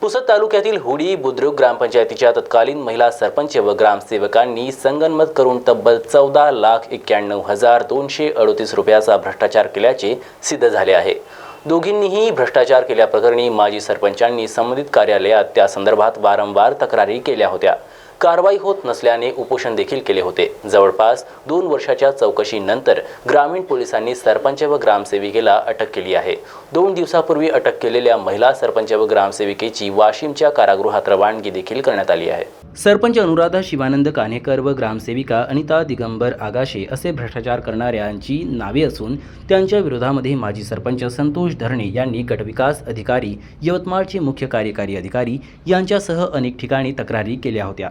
पुसद तालुक्यातील हुडी बुद्रुक ग्रामपंचायतीच्या तत्कालीन महिला सरपंच व ग्रामसेवकांनी संगनमत करून तब्बल चौदा लाख एक्क्याण्णव हजार दोनशे अडोतीस रुपयाचा भ्रष्टाचार केल्याचे सिद्ध झाले आहे. दोघींनीही भ्रष्टाचार केल्याप्रकरणी माजी सरपंचांनी संबंधित कार्यालयात त्या संदर्भात वारंवार तक्रारी केल्या होत्या. कारवाई होत नसल्याने उपोषण देखील केले होते. जवळपास दोन वर्षाच्या चौकशीनंतर ग्रामीण पोलिसांनी सरपंच व ग्रामसेविकेला अटक केली आहे. दोन दिवसापूर्वी अटक केलेल्या महिला सरपंच व ग्रामसेविकेची वाशिमच्या कारागृहात रवानगी देखील करण्यात आली आहे. सरपंच अनुराधा शिवानंद कान्हेकर व ग्रामसेविका अनिता दिगंबर आगाशे असे भ्रष्टाचार करणाऱ्यांची नावे असून त्यांच्या विरोधामध्ये माजी सरपंच संतोष धरणे यांनी गटविकास अधिकारी यवतमाळचे मुख्य कार्यकारी अधिकारी यांच्यासह अनेक ठिकाणी तक्रारी केल्या होत्या.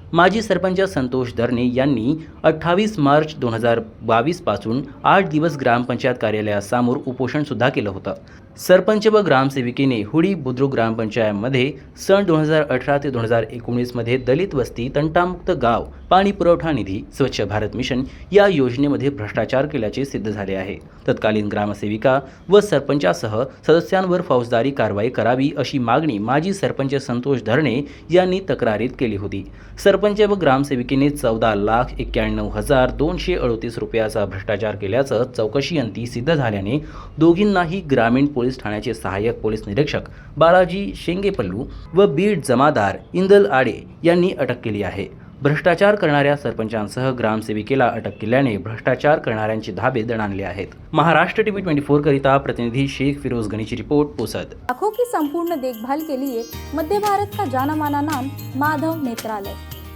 माजी सरपंच संतोष धरणे यांनी अठ्ठावीस मार्च दोन हजार बावीसपासून आठ दिवस ग्रामपंचायत कार्यालयासमोर उपोषणसुद्धा केलं होतं. सरपंच व ग्रामसेविकेने हुडी बुद्रुक ग्रामपंचायतमध्ये सन दोन हजार अठरा ते दोन हजार एकोणीसमध्ये दलित वस्ती तंटामुक्त गाव पाणी पुरवठा निधी स्वच्छ भारत मिशन या योजनेमध्ये भ्रष्टाचार केल्याचे सिद्ध झाले आहे. तत्कालीन ग्रामसेविका व सरपंचासह सदस्यांवर फौजदारी कारवाई करावी अशी मागणी माजी सरपंच संतोष धरणे यांनी तक्रारीत केली होती. सरपंच व ग्रामसेविकेने चौदा लाख एक्क्याण्णव हजार दोनशे अडतीस रुपयाचा भ्रष्टाचार केल्याचं चौकशीअंती सिद्ध झाल्याने दोघींनाही ग्रामीण पोलीस ठाण्याचे सहाय्यक पोलीस निरीक्षक बालाजी शेंगेपल्लू व बीड जमादार इंदल आडे यांनी अटक केली आहे. भ्रष्टाचार करणाऱ्या सरपंचांसह ग्रामसेविकेला अटक केल्याने भ्रष्टाचार करणाऱ्यांचे धाबे दणाणले आहेत. महाराष्ट्र टीव्ही ट्वेंटी फोर करिता प्रतिनिधी शेख फिरोज गणीची रिपोर्ट पोसत आंखों की संपूर्ण देखभाल के लिए मध्य भारत का जाना माना नाम माधव नेत्रालय.